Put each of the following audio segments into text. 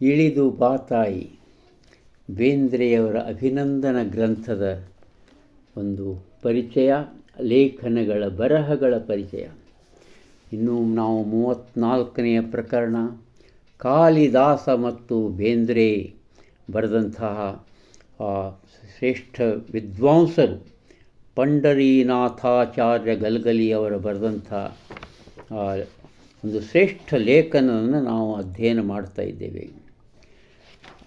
ಇಳಿದು ಬಾತಾಯಿ ಬೇಂದ್ರೆಯವರ ಅಭಿನಂದನ ಗ್ರಂಥದ ಒಂದು ಪರಿಚಯ, ಲೇಖನಗಳ ಬರಹಗಳ ಪರಿಚಯ. ಇನ್ನು ನಾವು ಮೂವತ್ತ್ನಾಲ್ಕನೆಯ ಪ್ರಕರಣ, ಕಾಳಿದಾಸ ಮತ್ತು ಬೇಂದ್ರೆ ಬರೆದಂತಹ ಶ್ರೇಷ್ಠ ವಿದ್ವಾಂಸರು ಪಂಡರೀನಾಥಾಚಾರ್ಯ ಗಲ್ಗಲಿಯವರು ಬರೆದಂಥ ಒಂದು ಶ್ರೇಷ್ಠ ಲೇಖನವನ್ನು ನಾವು ಅಧ್ಯಯನ ಮಾಡ್ತಾ ಇದ್ದೇವೆ.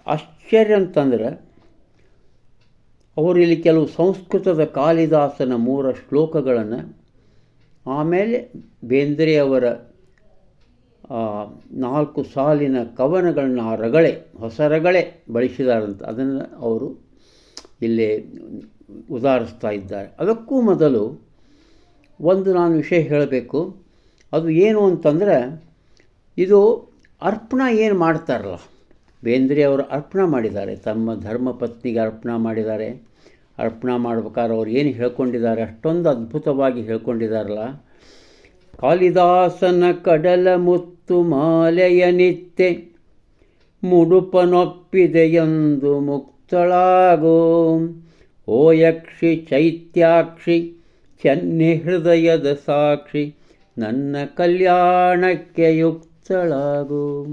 ಆಶ್ಚರ್ಯ ಅಂತಂದ್ರೆ ಅವರು ಇಲ್ಲಿ ಕೆಲವು ಸಂಸ್ಕೃತದ ಕಾಳಿದಾಸನ ಮೂರ ಶ್ಲೋಕಗಳನ್ನು ಆಮೇಲೆ ಬೇಂದ್ರೆಯವರ ನಾಲ್ಕು ಸಾಲಿನ ಕವನಗಳನ್ನ ರಗಳೆ, ಹೊಸ ರಗಳೆ ಬಳಸಿದಾರಂತ. ಅದನ್ನು ಅವರು ಇಲ್ಲಿ ಉದಾಹರಿಸ್ತಾ ಇದ್ದಾರೆ. ಅದಕ್ಕೂ ಮೊದಲು ಒಂದು ನಾನು ವಿಷಯ ಹೇಳಬೇಕು. ಅದು ಏನು ಅಂತಂದರೆ, ಇದು ಅರ್ಪಣ ಏನು ಮಾಡ್ತಾರಲ್ಲ, ಬೇಂದ್ರೆ ಅವರು ಅರ್ಪಣ ಮಾಡಿದ್ದಾರೆ. ತಮ್ಮ ಧರ್ಮಪತ್ನಿಗೆ ಅರ್ಪಣ ಮಾಡಿದ್ದಾರೆ. ಅರ್ಪಣ ಮಾಡ್ಬೇಕಾದ್ರೆ ಅವ್ರು ಏನು ಹೇಳ್ಕೊಂಡಿದ್ದಾರೆ, ಅಷ್ಟೊಂದು ಅದ್ಭುತವಾಗಿ ಹೇಳ್ಕೊಂಡಿದ್ದಾರಲ್ಲ. ಕಾಳಿದಾಸನ ಕಡಲ ಮುತ್ತು ಮಾಲೆಯ ಮುಡುಪನಪ್ಪಿದೆ ಎಂದು ಮುಕ್ತಳಾಗೋ. ಓ ಯಕ್ಷಿ ಚೈತ್ಯಾಕ್ಷಿ ಚನ್ನಿ ಹೃದಯದ ಸಾಕ್ಷಿ ನನ್ನ ಕಲ್ಯಾಣಕ್ಕೆ ಯುಕ್ತಳಾಗು.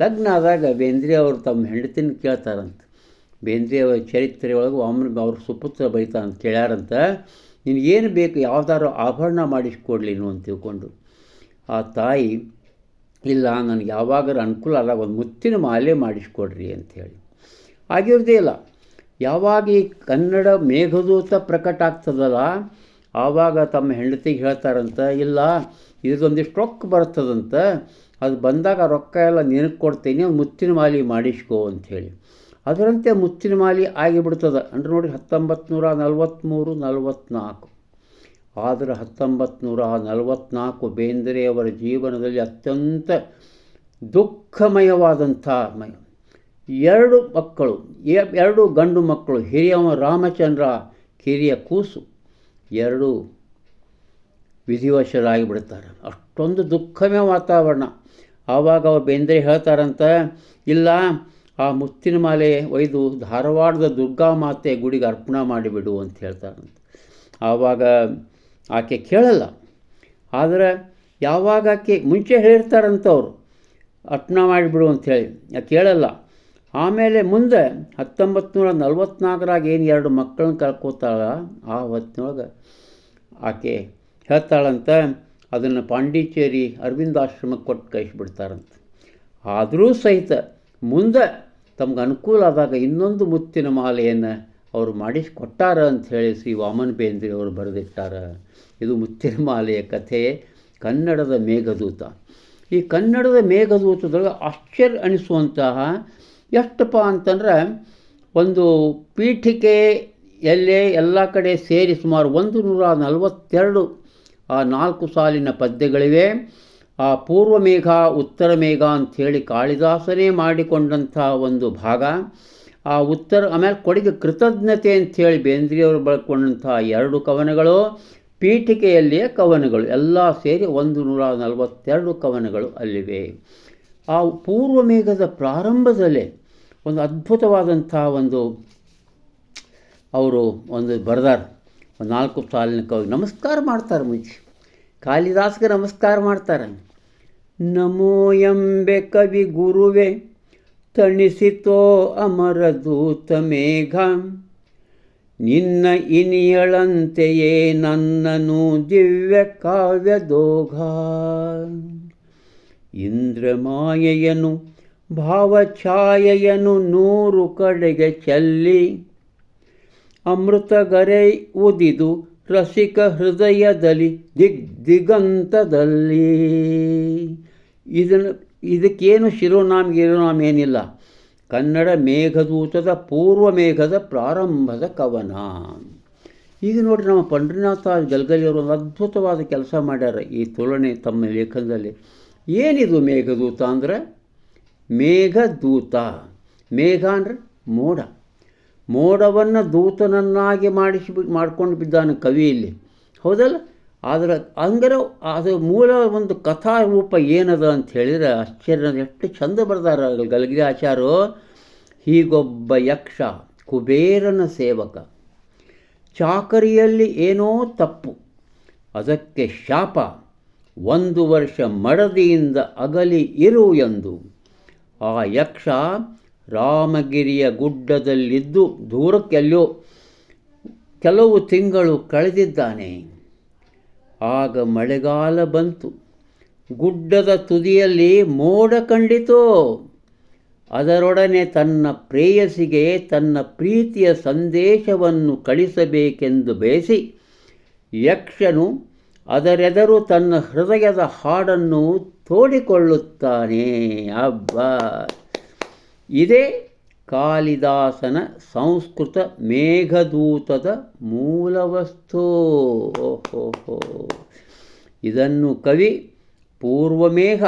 ಲಗ್ನ ಆದಾಗ ಬೇಂದ್ರೆ ಅವರು ತಮ್ಮ ಹೆಂಡತಿನ ಕೇಳ್ತಾರಂತ. ಬೇಂದ್ರೆ ಅವರ ಚರಿತ್ರೆ ಒಳಗೆ ಒಮ್ಮೆ ಅವ್ರ ಸುಪುತ್ರ ಬೈತಾರಂತ ಕೇಳ್ಯಾರಂತ. ನಿನಗೇನು ಬೇಕು, ಯಾವ್ದಾದ್ರು ಆಭರಣ ಮಾಡಿಸ್ಕೊಡ್ಲಿ ನೀವು ಅಂತ ತಿಳ್ಕೊಂಡು. ಆ ತಾಯಿ, ಇಲ್ಲ, ನನಗೆ ಯಾವಾಗಾರ ಅನುಕೂಲ ಅಲ್ಲ ಒಂದು ಮುತ್ತಿನ ಮಾಲೆ ಮಾಡಿಸ್ಕೊಡ್ರಿ ಅಂಥೇಳಿ ಆಗಿರೋದೇ ಇಲ್ಲ. ಯಾವಾಗ ಈ ಕನ್ನಡ ಮೇಘದೂತ ಪ್ರಕಟ ಆಗ್ತದಲ್ಲ ಆವಾಗ ತಮ್ಮ ಹೆಂಡತಿಗೆ ಹೇಳ್ತಾರಂತ, ಇಲ್ಲ ಇದೊಂದಿಷ್ಟು ರೊಕ್ಕ ಬರ್ತದಂತ, ಅದು ಬಂದಾಗ ರೊಕ್ಕ ಎಲ್ಲ ನಿನಗೆ ಕೊಡ್ತೀನಿ ಮುತ್ತಿನ ಮಾಲಿ ಮಾಡಿಸ್ಕೋ ಅಂಥೇಳಿ ಅದರಂತೆ ಮುತ್ತಿನ ಮಾಲಿ ಆಗಿಬಿಡ್ತದೆ. ಅಂದ್ರೆ ನೋಡಿ ಹತ್ತೊಂಬತ್ತು ನೂರ ನಲ್ವತ್ತ್ಮೂರು ನಲ್ವತ್ತ್ನಾಲ್ಕು ಆದರೆ ಹತ್ತೊಂಬತ್ತು ನೂರ ನಲವತ್ತ್ನಾಲ್ಕು ಬೇಂದ್ರೆಯವರ ಜೀವನದಲ್ಲಿ ಅತ್ಯಂತ ದುಃಖಮಯವಾದಂಥ ಮಯ ಎರಡು ಮಕ್ಕಳು ಎರಡು ಗಂಡು ಮಕ್ಕಳು ಹಿರಿಯವ ರಾಮಚಂದ್ರ, ಕಿರಿಯ ಕೂಸು. ಎರಡು ವಿಧಿವಶರಾಗಿ ಬಿಡ್ತಾರೆ ಅಷ್ಟೊಂದು ದುಃಖಮಯ ವಾತಾವರಣ. ಆವಾಗ ಅವ್ರು ಬೇಂದ್ರೆ ಹೇಳ್ತಾರಂತ, ಇಲ್ಲ, ಆ ಮುತ್ತಿನ ಮಾಲೆ ಒಯ್ದು ಧಾರವಾಡದ ದುರ್ಗಾ ಮಾತೆ ಗುಡಿಗೆ ಅರ್ಪಣೆ ಮಾಡಿಬಿಡು ಅಂತ ಹೇಳ್ತಾರಂತ. ಆವಾಗ ಆಕೆ ಕೇಳಲ್ಲ. ಆದರೆ ಯಾವಾಗ ಆಕೆ ಮುಂಚೆ ಹೇಳಿರ್ತಾರಂತ ಅವರು, ಅರ್ಪಣೆ ಮಾಡಿಬಿಡು ಅಂಥೇಳಿ ಕೇಳಲ್ಲ. ಆಮೇಲೆ ಮುಂದೆ ಹತ್ತೊಂಬತ್ತು ನೂರ ನಲ್ವತ್ನಾಲ್ಕರಾಗ ಏನು ಎರಡು ಮಕ್ಕಳನ್ನ ಕಳ್ಕೊತಾಳ? ಆ ಹೊತ್ತಿನೊಳಗೆ ಆಕೆ ಹೇಳ್ತಾಳಂತ, ಅದನ್ನು ಪಾಂಡಿಚೇರಿ ಅರವಿಂದಾಶ್ರಮಕ್ಕೆ ಕೊಟ್ಟು ಕಳಿಸ್ಬಿಡ್ತಾರಂತ. ಆದರೂ ಸಹಿತ ಮುಂದೆ ತಮ್ಗೆ ಅನುಕೂಲ ಆದಾಗ ಇನ್ನೊಂದು ಮುತ್ತಿನ ಮಾಲೆಯನ್ನು ಅವರು ಮಾಡಿಸಿಕೊಟ್ಟಾರ ಹೇಳಿ ಶ್ರೀ ವಾಮನ್ ಬೇಂದ್ರೆ ಅವರು ಬರೆದಿಟ್ಟಾರ. ಇದು ಮುತ್ತಿನ ಮಾಲೆಯ ಕಥೆ, ಕನ್ನಡದ ಮೇಘದೂತ. ಈ ಕನ್ನಡದ ಮೇಘದೂತದೊಳಗೆ ಆಶ್ಚರ್ಯ ಅನಿಸುವಂತಹ ಎಷ್ಟಪ್ಪ ಅಂತಂದ್ರೆ ಒಂದು ಪೀಠಿಕೆ ಎಲ್ಲೇ ಎಲ್ಲ ಕಡೆ ಸೇರಿ ಸುಮಾರು ಒಂದು ನೂರ ನಲವತ್ತೆರಡು, ಆ ನಾಲ್ಕು ಸಾಲಿನ ಪದ್ಯಗಳಿವೆ. ಆ ಪೂರ್ವ ಮೇಘ, ಉತ್ತರ ಮೇಘ ಅಂಥೇಳಿ ಕಾಳಿದಾಸನೇ ಮಾಡಿಕೊಂಡಂಥ ಒಂದು ಭಾಗ. ಆ ಉತ್ತರ, ಆಮೇಲೆ ಕೊಡುಗೆ ಕೃತಜ್ಞತೆ ಅಂಥೇಳಿ ಬೇಂದ್ರಿಯವರು ಬಳ್ಕೊಂಡಂಥ ಎರಡು ಕವನಗಳು, ಪೀಠಿಕೆಯಲ್ಲಿಯೇ ಕವನಗಳು, ಎಲ್ಲ ಸೇರಿ ಒಂದು ನೂರ ನಲವತ್ತೆರಡು ಕವನಗಳು ಅಲ್ಲಿವೆ. ಆ ಪೂರ್ವ ಮೇಘದ ಪ್ರಾರಂಭದಲ್ಲೇ ಒಂದು ಅದ್ಭುತವಾದಂಥ ಒಂದು ಅವರು ಒಂದು ಬರೆದಾರ. ಒಂದು ನಾಲ್ಕು ಸಾಲಿನ ಕವಿ. ನಮಸ್ಕಾರ ಮಾಡ್ತಾರೆ ಮುಂಚೆ. ಕಾಳಿದಾಸ್ಗೆ ನಮಸ್ಕಾರ ಮಾಡ್ತಾರೆ. ನಮೋ ಎಂಬೆ ಕವಿ ಗುರುವೆ, ತಣಿಸಿತೋ ಅಮರದೂತ ಮೇಘ. ನಿನ್ನ ಇನಿಯಳಂತೆಯೇ ನನ್ನನು ದಿವ್ಯ ಕಾವ್ಯದೋಘ ಇಂದ್ರಮಾಯೆಯನು ಭಾವಛಾಯೆಯನು ನೂರು ಕಡೆಗೆ ಚೆಲ್ಲಿ ಅಮೃತಗರೆ ಉದಿದು ರಸಿಕ ಹೃದಯದಲ್ಲಿ ದಿಗ್ ದಿಗಂತದಲ್ಲಿ. ಇದನ್ನು ಇದಕ್ಕೇನು ಶಿರೋನಾಮ ಗಿರೋನಾಮ ಏನಿಲ್ಲ. ಕನ್ನಡ ಮೇಘದೂತದ ಪೂರ್ವ ಮೇಘದ ಪ್ರಾರಂಭದ ಕವನ. ಈಗ ನೋಡಿ ನಮ್ಮ ಪಂಡ್ರಿನಾಥ ಗಲ್ಗಲಿಯವರು ಒಂದು ಅದ್ಭುತವಾದ ಕೆಲಸ ಮಾಡ್ಯಾರ ಈ ತುಲನೆ ತಮ್ಮ ಲೇಖನದಲ್ಲಿ. ಏನಿದು ಮೇಘದೂತ ಅಂದರೆ? ಮೇಘದೂತ. ಮೇಘ ಅಂದರೆ ಮೋಡ. ಮೋಡವನ್ನು ದೂತನನ್ನಾಗಿ ಮಾಡಿಸಿ ಮಾಡ್ಕೊಂಡು ಬಿದ್ದಾನೆ ಕವಿ ಇಲ್ಲಿ ಹೌದಲ್ಲ? ಆದರೆ ಹಂಗಾರೆ ಅದು ಮೂಲ ಒಂದು ಕಥಾ ರೂಪ ಏನದ ಅಂತ ಹೇಳಿದ್ರೆ ಆಶ್ಚರ್ಯ, ಎಷ್ಟು ಚಂದ ಬರ್ದಾರ ಗಲಗಿರಿ ಆಚಾರು ಹೀಗೊಬ್ಬ ಯಕ್ಷ, ಕುಬೇರನ ಸೇವಕ. ಚಾಕರಿಯಲ್ಲಿ ಏನೋ ತಪ್ಪು. ಅದಕ್ಕೆ ಶಾಪ. ಒಂದು ವರ್ಷ ಮಡದಿಯಿಂದ ಅಗಲಿ ಇರು ಎಂದು. ಆ ಯಕ್ಷ ರಾಮಗಿರಿಯ ಗುಡ್ಡದಲ್ಲಿದ್ದು ದೂರಕ್ಕೆಲ್ಲೋ ಕೆಲವು ತಿಂಗಳು ಕಳೆದಿದ್ದಾನೆ. ಆಗ ಮಳೆಗಾಲ ಬಂತು. ಗುಡ್ಡದ ತುದಿಯಲ್ಲಿ ಮೋಡ ಕಂಡಿತು. ಅದರೊಡನೆ ತನ್ನ ಪ್ರೇಯಸಿಗೆ ತನ್ನ ಪ್ರೀತಿಯ ಸಂದೇಶವನ್ನು ಕಳಿಸಬೇಕೆಂದು ಬಯಸಿ ಯಕ್ಷನು ಅದರೆದರು ತನ್ನ ಹೃದಯದ ಹಾಡನ್ನು ತೋಡಿಕೊಳ್ಳುತ್ತಾನೆ. ಅಬ್ಬ! ಇದೇ ಕಾಳಿದಾಸನ ಸಂಸ್ಕೃತ ಮೇಘದೂತದ ಮೂಲವಸ್ತು. ಓಹೋ ಇದನ್ನು ಕವಿ ಪೂರ್ವಮೇಘ,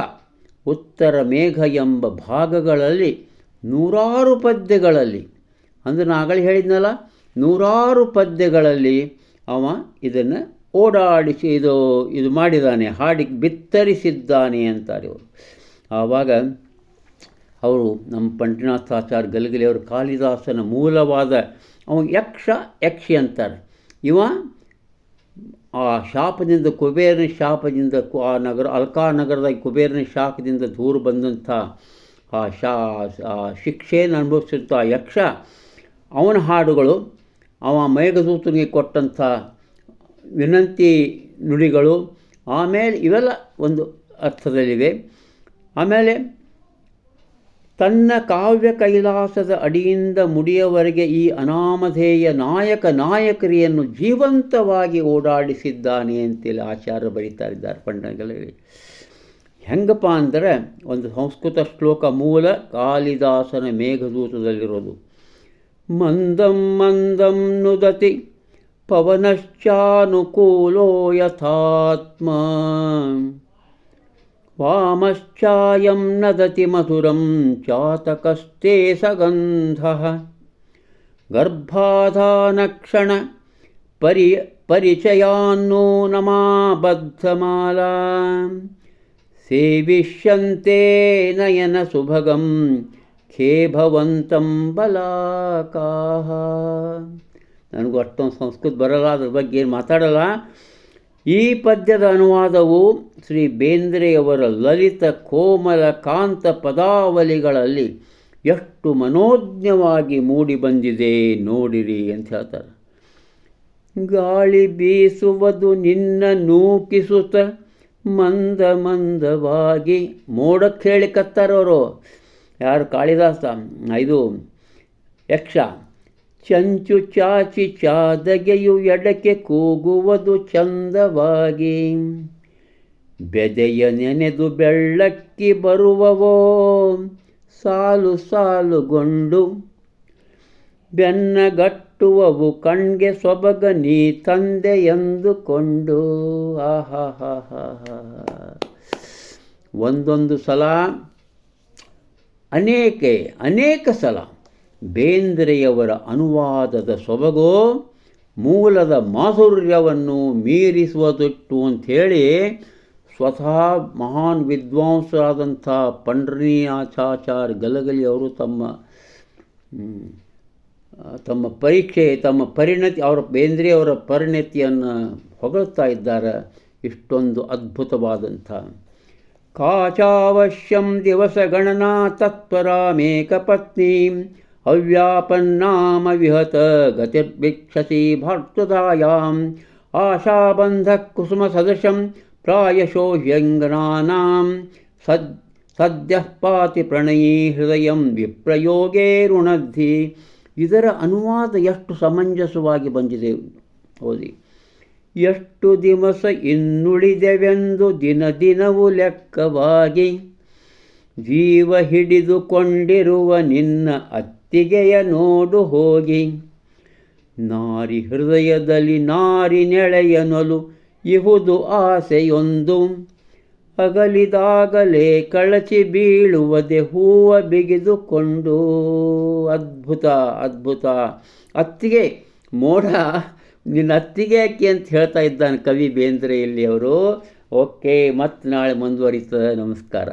ಉತ್ತರ ಮೇಘ ಎಂಬ ಭಾಗಗಳಲ್ಲಿ ನೂರಾರು ಪದ್ಯಗಳಲ್ಲಿ, ಅಂದರೆ ನಾಗಳಿ ಹೇಳಿದ್ನಲ್ಲ, ನೂರಾರು ಪದ್ಯಗಳಲ್ಲಿ ಅವ ಇದನ್ನು ಓಡಾಡಿಸಿ ಇದು ಇದು ಮಾಡಿದ್ದಾನೆ ಹಾಡಿ ಬಿತ್ತರಿಸಿದ್ದಾನೆ ಅಂತಾರೆ ಅವರು ಆವಾಗ ಅವರು ನಮ್ಮ ಪಂಡಿನಾಥಾಚಾರ್ಯ ಗಲಗಲಿ ಅವರು ಕಾಳಿದಾಸನ ಮೂಲವಾದ ಅವನು ಯಕ್ಷ ಯಕ್ಷಿ ಅಂತಾರೆ. ಇವ ಆ ಶಾಪದಿಂದ ಕುಬೇರನ ಶಾಪದಿಂದ ಆ ನಗರ, ಅಲ್ಕಾ ನಗರದ ಕುಬೇರನ ಶಾಪದಿಂದ ದೂರ ಬಂದಂಥ ಆ ಶಾ ಶಿಕ್ಷೆಯನ್ನು ಅನುಭವಿಸಿದಂಥ ಆ ಯಕ್ಷ, ಅವನ ಹಾಡುಗಳು ಅವ ಮೇಘದೂತನಿಗೆ ಕೊಟ್ಟಂಥ ವಿನಂತಿ ನುಡಿಗಳು, ಆಮೇಲೆ ಇವೆಲ್ಲ ಒಂದು ಅರ್ಥದಲ್ಲಿವೆ. ಆಮೇಲೆ, ತನ್ನ ಕಾವ್ಯ ಕೈಲಾಸದ ಅಡಿಯಿಂದ ಮುಡಿಯವರೆಗೆ ಈ ಅನಾಮಧೇಯ ನಾಯಕ ನಾಯಕರಿಯನ್ನು ಜೀವಂತವಾಗಿ ಓಡಾಡಿಸಿದ್ದಾನೆ ಅಂತೇಳಿ ಆಚಾರ್ಯ ಬರೀತಾ ಇದ್ದಾರೆ ಪಂಡಗಳಲ್ಲಿ ಹೆಂಗಪ್ಪ ಅಂದರೆ, ಒಂದು ಸಂಸ್ಕೃತ ಶ್ಲೋಕ ಮೂಲ ಕಾಳಿದಾಸನ ಮೇಘದೂತದಲ್ಲಿರೋದು. ಮಂದಂ ಮಂದಂ ನುದತಿ पवनश्चानुकूलो यथात्मा। वामश्चायं नदति मधुरं चातकस्ते सगन्धः। गर्भाधानक्षण परि परिचयान्नूनमाबद्धमाला सेविष्यन्ते नयनसुभगं खे भवन्तं बलाकाः। ನನಗೂ ಅಷ್ಟೊಂದು ಸಂಸ್ಕೃತ ಬರಲ್ಲ, ಅದ್ರ ಬಗ್ಗೆ ಏನು ಮಾತಾಡಲ್ಲ. ಈ ಪದ್ಯದ ಅನುವಾದವು ಶ್ರೀ ಬೇಂದ್ರೆಯವರ ಲಲಿತ ಕೋಮಲ ಕಾಂತ ಪದಾವಲಿಗಳಲ್ಲಿ ಎಷ್ಟು ಮನೋಜ್ಞವಾಗಿ ಮೂಡಿ ಬಂದಿದೆ ನೋಡಿರಿ ಅಂತ ಹೇಳ್ತಾರೆ. ಗಾಳಿ ಬೀಸುವುದು ನಿನ್ನ ನೂಕಿಸುತ್ತ ಮಂದ ಮಂದವಾಗಿ ಮೋಡಕ್ಕೆ ಹೇಳಿಕತ್ತಾರವರು ಯಾರು ಕಾಳಿದಾಸ? ಇದು ಯಕ್ಷ. ಚಂಚು ಚಾಚಿ ಚಾದಗೆಯು ಎಡಕ್ಕೆ ಕೂಗುವುದು ಚಂದವಾಗಿ. ಬೆದೆಯ ನೆನೆದು ಬೆಳ್ಳಕ್ಕಿ ಬರುವವೋ? ಸಾಲು ಸಾಲುಗೊಂಡು ಬೆನ್ನಗಟ್ಟುವವು ಕಣ್ಗೆ ಸೊಬಗ ನೀ ತಂದೆ ಎಂದುಕೊಂಡು. ಒಂದೊಂದು ಸಲ, ಅನೇಕ ಅನೇಕ ಸಲ ಬೇಂದ್ರೆಯವರ ಅನುವಾದದ ಸೊಬಗೋ ಮೂಲದ ಮಾಧುರ್ಯವನ್ನು ಮೀರಿಸುವುದಿಟ್ಟು ಅಂಥೇಳಿ ಸ್ವತಃ ಮಹಾನ್ ವಿದ್ವಾಂಸರಾದಂಥ ಪಂಡ್ರೀನಾಚಾಚಾರ್ಯ ಗಲಗಲಿ ಅವರು ತಮ್ಮ ತಮ್ಮ ಪರೀಕ್ಷೆ, ತಮ್ಮ ಪರಿಣತಿ, ಅವರ ಬೇಂದ್ರೆಯವರ ಪರಿಣತಿಯನ್ನು ಹೊಗಳ್ತಾ ಇದ್ದಾರೆ. ಇಷ್ಟೊಂದು ಅದ್ಭುತವಾದಂಥ ಕಾಚಾವಶ್ಯಂ ದಿವಸ ಗಣನಾ ತತ್ಪರಾಮೇಕಪತ್ನೀಂ ಅವ್ಯಾಪನ್ನಾಮ ವಿಹತ विहत गतिर्भिक्षसि ಆಶಾಬಂಧ ಕುಸುಮ ಸದಶಂ ಪ್ರಾಯಶೋ ಹ್ಯಂಗನಾನಾಂ ಸದ್ ಸದ್ಯ ಪಾತಿ ಪ್ರಣಯೀ ಹೃದಯಂ ವಿಪ್ರಯೋಗೇ ಋಣದ್ಧಿ ಇದರ ಅನುವಾದ ಎಷ್ಟು ಸಮಂಜಸವಾಗಿ ಬಂದಿದೆ ಓದಿ ಎಷ್ಟು ದಿವಸ ಇನ್ನುಳಿದೆವೆಂದು ದಿನ ದಿನವೂ ಲೆಕ್ಕವಾಗಿ ಜೀವ ಹಿಡಿದುಕೊಂಡಿರುವ ನಿನ್ನ ಅತ್ತಿಗೆಯ ನೋಡು ಹೋಗಿ. ನಾರಿ ಹೃದಯದಲ್ಲಿ ನಾರಿ ನೆಳೆಯನಲು ಇಹುದು ಆಸೆಯೊಂದು. ಅಗಲಿದಾಗಲೇ ಕಳಚಿ ಬೀಳುವದೆ ಹೂವ ಬಿಗಿದುಕೊಂಡು. ಅದ್ಭುತ ಅದ್ಭುತ. ಅತ್ತಿಗೆ, ಮೋಡ, ನಿನ್ನ ಅತ್ತಿಗೆ ಯಾಕೆ ಅಂತ ಹೇಳ್ತಾ ಇದ್ದಾನೆ ಕವಿ ಬೇಂದ್ರೆ ಇಲ್ಲಿ ಅವರು ಓಕೆ ಮತ್ತೆ ನಾಳೆ ಮುಂದುವರಿತದೆ. ನಮಸ್ಕಾರ.